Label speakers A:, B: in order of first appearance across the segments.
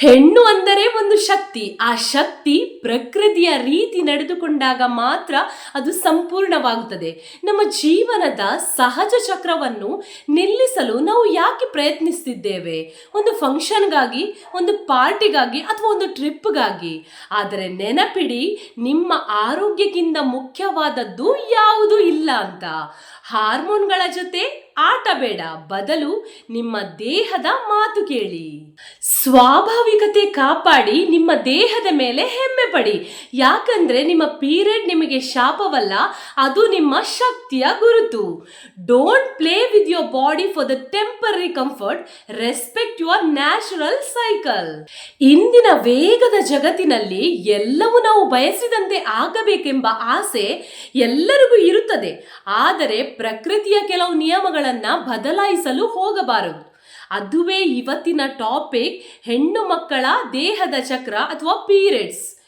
A: ಹೆಣ್ಣು ಅಂದರೆ ಒಂದು ಶಕ್ತಿ. ಆ ಶಕ್ತಿ ಪ್ರಕೃತಿಯ ರೀತಿ ನಡೆದುಕೊಂಡಾಗ ಮಾತ್ರ ಅದು ಸಂಪೂರ್ಣವಾಗುತ್ತದೆ. ನಮ್ಮ ಜೀವನದ ಸಹಜ ಚಕ್ರವನ್ನು ನಿಲ್ಲಿಸಲು ನಾವು ಯಾಕೆ ಪ್ರಯತ್ನಿಸ್ತಿದ್ದೇವೆ? ಒಂದು ಫಂಕ್ಷನ್ಗಾಗಿ, ಒಂದು ಪಾರ್ಟಿಗಾಗಿ ಅಥವಾ ಒಂದು ಟ್ರಿಪ್ಗಾಗಿ? ಆದರೆ ನೆನಪಿಡಿ, ನಿಮ್ಮ ಆರೋಗ್ಯಕ್ಕಿಂತ ಮುಖ್ಯವಾದದ್ದು ಯಾವುದೂ ಇಲ್ಲ ಅಂತ. ಹಾರ್ಮೋನ್ಗಳ ಜೊತೆ ಆಟ ಬೇಡ, ಬದಲು ನಿಮ್ಮ ದೇಹದ ಮಾತು ಕೇಳಿ. ಸ್ವಾಭಾವಿಕತೆ ಕಾಪಾಡಿ, ನಿಮ್ಮ ದೇಹದ ಮೇಲೆ ಹೆಮ್ಮೆ ಪಡಿ. ಯಾಕಂದ್ರೆ ನಿಮ್ಮ ಪೀರಿಯಡ್ ನಿಮಗೆ ಶಾಪವಲ್ಲ, ಅದು ನಿಮ್ಮ ಶಕ್ತಿಯ ಗುರುತು. Don't play with your body for the temporary comfort respect your natural cycle ಇಂದಿನ ವೇಗದ ಜಗತ್ತಿನಲ್ಲಿ ಎಲ್ಲವೂ ನಾವು ಬಯಸಿದಂತೆ ಆಗಬೇಕೆಂಬ ಆಸೆ ಎಲ್ಲರಿಗೂ ಇರುತ್ತದೆ. ಆದರೆ ಪ್ರಕೃತಿಯ ಕೆಲವು ನಿಯಮಗಳನ್ನ ಬದಲಾಯಿಸಲು ಹೋಗಬಾರದು. ಅದುವೇ ಇವತ್ತಿನ ಟಾಪಿಕ್ ಹೆಣ್ಣು ಮಕ್ಕಳ ದೇಹದ ಚಕ್ರ ಅಥವಾ ಪೀರಿಯಡ್ಸ್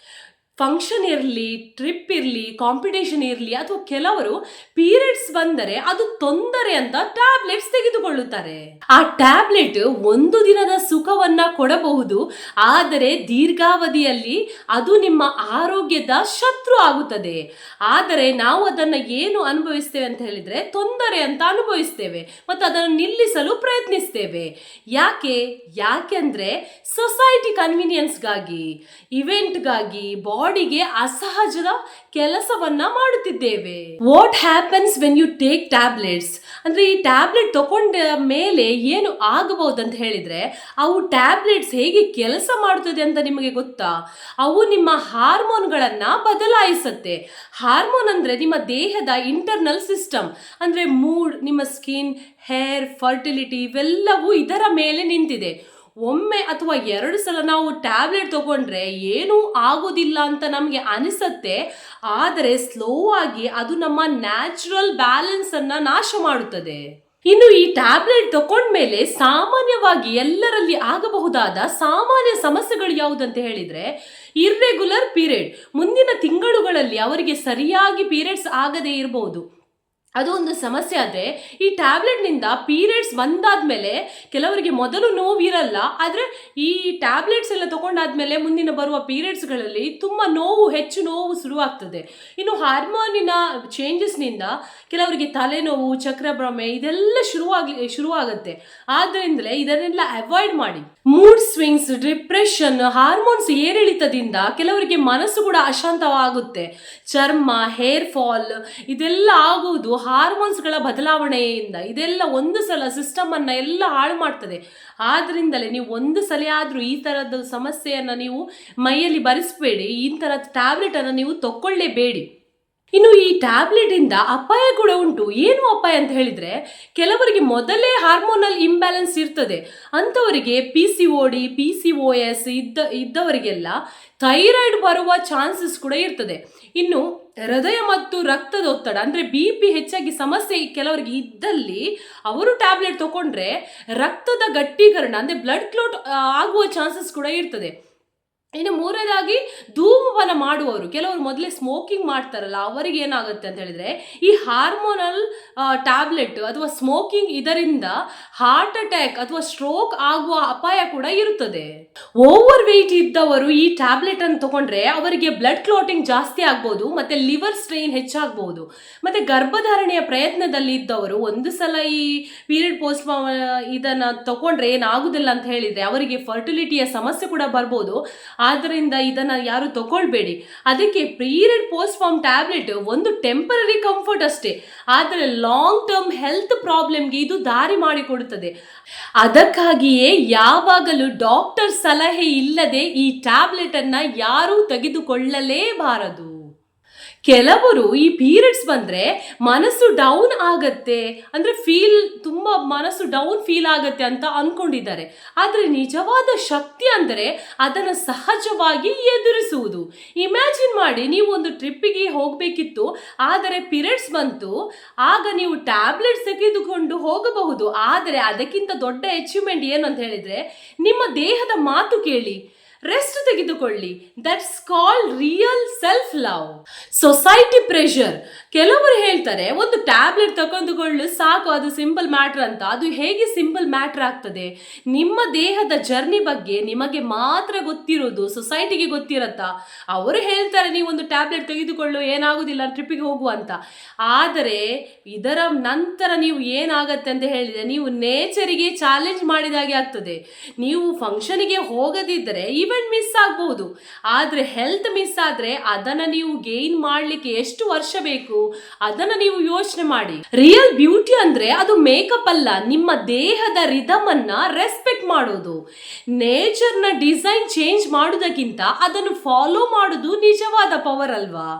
A: ಫಂಕ್ಷನ್ ಇರಲಿ ಟ್ರಿಪ್ ಇರಲಿ ಕಾಂಪಿಟೇಷನ್ ಇರಲಿ ಅಥವಾ ಕೆಲವರು ಪೀರಿಯಡ್ಸ್ ಬಂದರೆ ಅದು ತೊಂದರೆ ಅಂತ ಟ್ಯಾಬ್ಲೆಟ್ಸ್ ತೆಗೆದುಕೊಳ್ಳುತ್ತಾರೆ. ಆ ಟ್ಯಾಬ್ಲೆಟ್ ಒಂದು ದಿನದ ಸುಖವನ್ನ ಕೊಡಬಹುದು, ಆದರೆ ದೀರ್ಘಾವಧಿಯಲ್ಲಿ ಅದು ನಿಮ್ಮ ಆರೋಗ್ಯದ ಶತ್ರು ಆಗುತ್ತದೆ. ಆದರೆ ನಾವು ಅದನ್ನು ಏನು ಅನುಭವಿಸ್ತೇವೆ ಅಂತ ಹೇಳಿದ್ರೆ ತೊಂದರೆ ಅಂತ ಅನುಭವಿಸ್ತೇವೆ ಮತ್ತು ಅದನ್ನು ನಿಲ್ಲಿಸಲು ಪ್ರಯತ್ನಿಸ್ತೇವೆ. ಯಾಕೆ? ಯಾಕೆಂದ್ರೆ ಸೊಸೈಟಿ ಕನ್ವೀನಿಯನ್ಸ್ಗಾಗಿ ಇವೆಂಟ್ಗಾಗಿ ಬಾಡಿಗೆ ಅಸಹಜದ ಕೆಲಸವನ್ನ ಮಾಡುತ್ತಿದ್ದೇವೆ. What happens when you take tablets ಅಂದ್ರೆ ಈ ಟ್ಯಾಬ್ಲೆಟ್ ತಗೊಂಡ ಮೇಲೆ ಏನು ಆಗಬಹುದು ಅಂತ ಹೇಳಿದ್ರೆ, ಅವು ಟ್ಯಾಬ್ಲೆಟ್ಸ್ ಹೇಗೆ ಕೆಲಸ ಮಾಡುತ್ತದೆ ಅಂತ ನಿಮಗೆ ಗೊತ್ತಾ? ಅವು ನಿಮ್ಮ ಹಾರ್ಮೋನ್ಗಳನ್ನ ಬದಲಾಯಿಸುತ್ತೆ. ಹಾರ್ಮೋನ್ ಅಂದ್ರೆ ನಿಮ್ಮ ದೇಹದ ಇಂಟರ್ನಲ್ ಸಿಸ್ಟಮ್ ಅಂದ್ರೆ ಮೂಡ್ ನಿಮ್ಮ ಸ್ಕಿನ್ ಹೇರ್ ಫರ್ಟಿಲಿಟಿ ಇವೆಲ್ಲವೂ ಇದರ ಮೇಲೆ ನಿಂತಿದೆ. ಒಮ್ಮೆ ಅಥವಾ ಎರಡು ಸಲ ನಾವು ಟ್ಯಾಬ್ಲೆಟ್ ತಗೊಂಡ್ರೆ ಏನೂ ಆಗೋದಿಲ್ಲ ಅಂತ ನಮಗೆ ಅನಿಸುತ್ತೆ, ಆದರೆ ಸ್ಲೋ ಆಗಿ ಅದು ನಮ್ಮ ನ್ಯಾಚುರಲ್ ಬ್ಯಾಲೆನ್ಸ್ ಅನ್ನ ನಾಶ ಮಾಡುತ್ತದೆ. ಇನ್ನು ಈ ಟ್ಯಾಬ್ಲೆಟ್ ತಕೊಂಡ್ಮೇಲೆ ಸಾಮಾನ್ಯವಾಗಿ ಎಲ್ಲರಲ್ಲಿ ಆಗಬಹುದಾದ ಸಾಮಾನ್ಯ ಸಮಸ್ಯೆಗಳು ಯಾವುದಂತ ಹೇಳಿದ್ರೆ ಇರ್ರೆಗ್ಯುಲರ್ ಪೀರಿಯಡ್ ಮುಂದಿನ ತಿಂಗಳುಗಳಲ್ಲಿ ಅವರಿಗೆ ಸರಿಯಾಗಿ ಪೀರಿಯಡ್ಸ್ ಆಗದೇ ಇರಬಹುದು ಅದು ಒಂದು ಸಮಸ್ಯೆ ಆದರೆ, ಈ ಟ್ಯಾಬ್ಲೆಟ್ನಿಂದ ಪೀರಿಯಡ್ಸ್ ಬಂದಾದ ಮೇಲೆ ಕೆಲವರಿಗೆ ಮೊದಲು ನೋವಿರಲ್ಲ, ಆದರೆ ಈ ಟ್ಯಾಬ್ಲೆಟ್ಸ್ ಎಲ್ಲ ತಗೊಂಡಾದ್ಮೇಲೆ ಮುಂದಿನ ಬರುವ ಪೀರಿಯಡ್ಸ್ಗಳಲ್ಲಿ ತುಂಬ ನೋವು, ಹೆಚ್ಚು ನೋವು ಶುರುವಾಗ್ತದೆ. ಇನ್ನು ಹಾರ್ಮೋನಿನ ಚೇಂಜಸ್ನಿಂದ ಕೆಲವರಿಗೆ ತಲೆನೋವು, ಚಕ್ರಭ್ರಮೆ ಇದೆಲ್ಲ ಶುರುವಾಗಲಿ, ಶುರುವಾಗುತ್ತೆ. ಆದ್ದರಿಂದಲೇ ಇದನ್ನೆಲ್ಲ ಅವಾಯ್ಡ್ ಮಾಡಿ. ಮೂಡ್ ಸ್ವಿಂಗ್ಸ್ ಡಿಪ್ರೆಷನ್ ಹಾರ್ಮೋನ್ಸ್ ಏರಿಳಿತದಿಂದ ಕೆಲವರಿಗೆ ಮನಸ್ಸು ಕೂಡ ಅಶಾಂತವಾಗುತ್ತೆ. ಚರ್ಮ ಹೇರ್ ಫಾಲ್ ಇದೆಲ್ಲ ಆಗುವುದು ಹಾರ್ಮೋನ್ಸ್ಗಳ ಬದಲಾವಣೆಯಿಂದ ಇದೆಲ್ಲ ಒಂದು ಸಲ ಸಿಸ್ಟಮ್ ಅನ್ನ ಎಲ್ಲ ಹಾಳು ಮಾಡ್ತದೆ. ಆದ್ದರಿಂದಲೇ ನೀವು ಒಂದು ಸಲ ಆದ್ರೂ ಈ ತರದ ಸಮಸ್ಯೆಯನ್ನು ನೀವು ಮೈಯಲ್ಲಿ ಭರಿಸಬೇಡಿ ಈ ಥರದ ಟ್ಯಾಬ್ಲೆಟ್ ಅನ್ನ ನೀವು ತಕೊಳ್ಳೇಬೇಡಿ. ಇನ್ನು ಈ ಟ್ಯಾಬ್ಲೆಟ್ ಇಂದ ಅಪಾಯ ಕೂಡ ಉಂಟು. ಏನು ಅಪಾಯ ಅಂತ ಹೇಳಿದ್ರೆ, ಕೆಲವರಿಗೆ ಮೊದಲೇ ಹಾರ್ಮೋನಲ್ ಇಂಬ್ಯಾಲೆನ್ಸ್ ಇರ್ತದೆ. ಅಂಥವರಿಗೆ P C O D P C O S ಇದ್ದ, ಇದ್ದವರಿಗೆಲ್ಲ ಥೈರಾಯ್ಡ್ ಬರುವ ಚಾನ್ಸಸ್ ಕೂಡ ಇರ್ತದೆ. ಇನ್ನು ಹೃದಯ ಮತ್ತು ರಕ್ತದ ಒತ್ತಡ, ಅಂದರೆ ಬಿ ಪಿ ಹೆಚ್ಚಾಗಿ ಸಮಸ್ಯೆ ಕೆಲವರಿಗೆ ಇದ್ದಲ್ಲಿ ಅವರು ಟ್ಯಾಬ್ಲೆಟ್ ತಗೊಂಡ್ರೆ ರಕ್ತದ ಗಟ್ಟೀಕರಣ, ಅಂದರೆ ಬ್ಲಡ್ ಕ್ಲೋಟ್ ಆಗುವ ಚಾನ್ಸಸ್ ಕೂಡ ಇರ್ತದೆ. ಇನ್ನು ಮೂರನೇದಾಗಿ ಧೂಮಪಾನ ಮಾಡುವವರು. ಕೆಲವರು ಮೊದಲೇ ಸ್ಮೋಕಿಂಗ್ ಮಾಡ್ತಾರಲ್ಲ, ಅವರಿಗೆ ಏನಾಗುತ್ತೆ ಅಂತ ಹೇಳಿದ್ರೆ, ಈ ಹಾರ್ಮೋನಲ್ ಟ್ಯಾಬ್ಲೆಟ್ ಅಥವಾ ಸ್ಮೋಕಿಂಗ್ ಇದರಿಂದ ಹಾರ್ಟ್ ಅಟ್ಯಾಕ್ ಅಥವಾ ಸ್ಟ್ರೋಕ್ ಆಗುವ ಅಪಾಯ ಕೂಡ ಇರುತ್ತದೆ. ಓವರ್ ವೆಯ್ಟ್ ಇದ್ದವರು ಈ ಟ್ಯಾಬ್ಲೆಟ್ ಅನ್ನು ತಗೊಂಡ್ರೆ ಅವರಿಗೆ ಬ್ಲಡ್ ಕ್ಲಾಟಿಂಗ್ ಜಾಸ್ತಿ ಆಗ್ಬೋದು, ಮತ್ತೆ ಲಿವರ್ ಸ್ಟ್ರೈನ್ ಹೆಚ್ಚಾಗಬಹುದು ಮತ್ತೆ ಗರ್ಭಧಾರಣೆಯ ಪ್ರಯತ್ನದಲ್ಲಿ ಇದ್ದವರು ಒಂದು ಸಲ ಈ ಪೀರಿಯಡ್ ಪೋಸ್ಟ್ ಇದನ್ನ ತಗೊಂಡ್ರೆ ಏನಾಗುದಿಲ್ಲ ಅಂತ ಹೇಳಿದ್ರೆ, ಅವರಿಗೆ ಫರ್ಟಿಲಿಟಿಯ ಸಮಸ್ಯೆ ಕೂಡ ಬರ್ಬೋದು. ಆದ್ದರಿಂದ ಇದನ್ನ ಯಾರು ತಗೊಳ್ಬೇಡಿ. ಅದಕ್ಕೆ ಪೀರಿಯಡ್ ಪೋಸ್ಟ್ ಫಾರ್ಮ್ ಟ್ಯಾಬ್ಲೆಟ್ ಒಂದು ಟೆಂಪರರಿ ಕಂಫರ್ಟ್ ಅಷ್ಟೇ. ಆದರೆ ಲಾಂಗ್ ಟರ್ಮ್ ಹೆಲ್ತ್ ಪ್ರಾಬ್ಲಮ್ಗೆ ಇದು ದಾರಿ ಮಾಡಿಕೊಡುತ್ತದೆ. ಅದಕ್ಕಾಗಿಯೇ ಯಾವಾಗಲೂ ಡಾಕ್ಟರ್ ಸಲಹೆ ಇಲ್ಲದೆ ಈ ಟ್ಯಾಬ್ಲೆಟ್ ಅನ್ನ ಯಾರೂ ತೆಗೆದುಕೊಳ್ಳಲೇಬಾರದು. ಕೆಲವರು ಈ ಪೀರಿಯಡ್ಸ್ ಬಂದ್ರೆ ಮನಸ್ಸು ಡೌನ್ ಆಗತ್ತೆ. ಅಂದ್ರೆ ಫೀಲ್ ತುಂಬಾ ಮನಸ್ಸು ಡೌನ್ ಫೀಲ್ ಆಗತ್ತೆ ಅಂತ ಅನ್ಕೊಂಡಿದ್ದಾರೆ. ಆದರೆ ನಿಜವಾದ ಶಕ್ತಿ ಅಂದರೆ ಅದನ್ನು ಸಹಜವಾಗಿ ಎದುರಿಸುವುದು. ಇಮ್ಯಾಜಿನ್ ಮಾಡಿ, ನೀವು ಒಂದು ಟ್ರಿಪ್ಪಿಗೆ ಹೋಗಬೇಕಿತ್ತು, ಆದರೆ ಪೀರಿಯಡ್ಸ್ ಬಂತು. ಆಗ ನೀವು ಟ್ಯಾಬ್ಲೆಟ್ಸ್ ತೆಗೆದುಕೊಂಡು ಹೋಗಬಹುದು. ಆದರೆ ಅದಕ್ಕಿಂತ ದೊಡ್ಡ ಅಚೀವ್ಮೆಂಟ್ ಏನು ಅಂತ ಹೇಳಿದ್ರೆ, ನಿಮ್ಮ ದೇಹದ ಮಾತು ಕೇಳಿ. ರೆಸ್ಟ್ ತೆಗೆದುಕೊಳ್ಳಿ. That's call real self love society pressure ಕೆಲವರು ಹೇಳ್ತಾರೆ, ಒಂದು ಟ್ಯಾಬ್ಲೆಟ್ ತಗೊಂಡುಕೊಳ್ಳು ಸಾಕು, ಅದು ಸಿಂಪಲ್ ಮ್ಯಾಟ್ರ್ ಅಂತ. ಅದು ಹೇಗೆ ಸಿಂಪಲ್ ಮ್ಯಾಟ್ರ್ ಆಗ್ತದೆ? ನಿಮ್ಮ ದೇಹದ ಜರ್ನಿ ಬಗ್ಗೆ ನಿಮಗೆ ಮಾತ್ರ ಗೊತ್ತಿರೋದು ಸೊಸೈಟಿಗೆ ಗೊತ್ತಿರತ್ತಾ. ಅವರು ಹೇಳ್ತಾರೆ, ನೀವು ಒಂದು ಟ್ಯಾಬ್ಲೆಟ್ ತೆಗೆದುಕೊಳ್ಳು, ಏನಾಗೋದಿಲ್ಲ ಟ್ರಿಪ್ಪಿಗೆ ಹೋಗುವ ಅಂತ. ಆದರೆ, ಇದರ ನಂತರ ನೀವು ಏನಾಗತ್ತೆ ಅಂತ ಹೇಳಿದ್ರೆ, ನೀವು ನೇಚರಿಗೆ ಚಾಲೆಂಜ್ ಮಾಡಿದ ಹಾಗೆ ಆಗ್ತದೆ. ನೀವು ಫಂಕ್ಷನಿಗೆ ಹೋಗದಿದ್ದರೆ ಈವೆಂಟ್ ಮಿಸ್ ಆಗ್ಬಹುದು. ಆದರೆ ಹೆಲ್ತ್ ಮಿಸ್ ಆದರೆ ಅದನ್ನು ನೀವು ಗೇನ್ ಮಾಡಲಿಕ್ಕೆ ಎಷ್ಟು ವರ್ಷ ಬೇಕು? ಅದನ್ನು ನೀವು ಯೋಚನೆ ಮಾಡಿ. ರಿಯಲ್ ಬ್ಯೂಟಿ ಅಂದ್ರೆ ಅದು ಮೇಕಪ್ ಅಲ್ಲ, ನಿಮ್ಮ ದೇಹದ ರಿದಮ್ ಅನ್ನ ರೆಸ್ಪೆಕ್ಟ್ ಮಾಡೋದು. ನೇಚರ್ನ ಡಿಸೈನ್ ಚೇಂಜ್ ಮಾಡೋದಕ್ಕಿಂತ ಅದನ್ನು ಫಾಲೋ ಮಾಡೋದು ನಿಜವಾದ ಪವರ್ ಅಲ್ವಾ?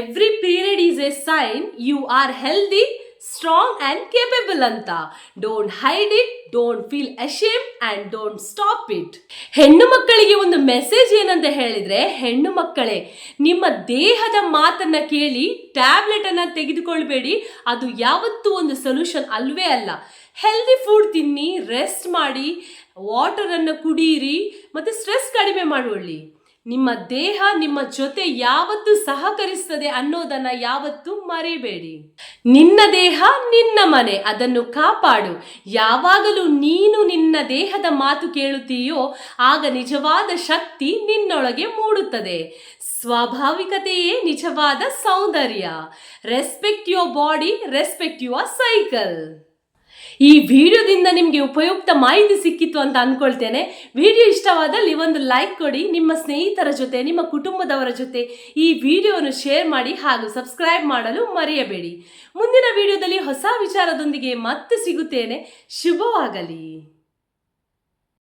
A: Every period is a sign you are healthy strong and capable ಅಂತ. Don't hide it don't feel ashamed and don't stop it ಹೆಣ್ಣು ಮಕ್ಕಳಿಗೆ ಒಂದು ಮೆಸೇಜ್ ಏನಂತ ಹೇಳಿದರೆ, ಹೆಣ್ಣು ಮಕ್ಕಳೇ, ನಿಮ್ಮ ದೇಹದ ಮಾತನ್ನು ಕೇಳಿ ಟ್ಯಾಬ್ಲೆಟನ್ನು ತೆಗೆದುಕೊಳ್ಬೇಡಿ. ಅದು ಯಾವತ್ತೂ ಒಂದು ಸೊಲ್ಯೂಷನ್ ಅಲ್ವೇ ಅಲ್ಲ. ಹೆಲ್ದಿ ಫುಡ್ ತಿನ್ನಿ ರೆಸ್ಟ್ ಮಾಡಿ ವಾಟರನ್ನು ಕುಡಿಯಿರಿ ಮತ್ತು ಸ್ಟ್ರೆಸ್ ಕಡಿಮೆ ಮಾಡಿಕೊಳ್ಳಿ ನಿಮ್ಮ ದೇಹ ನಿಮ್ಮ ಜೊತೆ ಯಾವತ್ತು ಸಹಕರಿಸ್ತದೆ ಅನ್ನೋದನ್ನ ಯಾವತ್ತೂ ಮರೆಯಬೇಡಿ ನಿನ್ನ ದೇಹ ನಿನ್ನ ಮನೆ, ಅದನ್ನು ಕಾಪಾಡು. ಯಾವಾಗಲೂ ನೀನು ನಿನ್ನ ದೇಹದ ಮಾತು ಕೇಳುತ್ತೀಯೋ, ಆಗ ನಿಜವಾದ ಶಕ್ತಿ ನಿನ್ನೊಳಗೆ ಮೂಡುತ್ತದೆ. ಸ್ವಾಭಾವಿಕತೆಯೇ ನಿಜವಾದ ಸೌಂದರ್ಯ. Respect your body, respect your cycle. ಈ ವಿಡಿಯೋದಿಂದ ನಿಮಗೆ ಉಪಯುಕ್ತ ಮಾಹಿತಿ ಸಿಕ್ಕಿತ್ತು ಅಂತ ಅಂದ್ಕೊಳ್ತೇನೆ ವಿಡಿಯೋ ಇಷ್ಟವಾದಲ್ಲಿ ಒಂದು ಲೈಕ್ ಕೊಡಿ, ನಿಮ್ಮ ಸ್ನೇಹಿತರ ಜೊತೆ, ನಿಮ್ಮ ಕುಟುಂಬದವರ ಜೊತೆ ಈ ವಿಡಿಯೋವನ್ನು ಶೇರ್ ಮಾಡಿ ಹಾಗೂ ಸಬ್ಸ್ಕ್ರೈಬ್ ಮಾಡಲು ಮರೆಯಬೇಡಿ. ಮುಂದಿನ ವಿಡಿಯೋದಲ್ಲಿ ಹೊಸ ವಿಚಾರದೊಂದಿಗೆ ಮತ್ತೆ ಸಿಗುತ್ತೇನೆ. ಶುಭವಾಗಲಿ.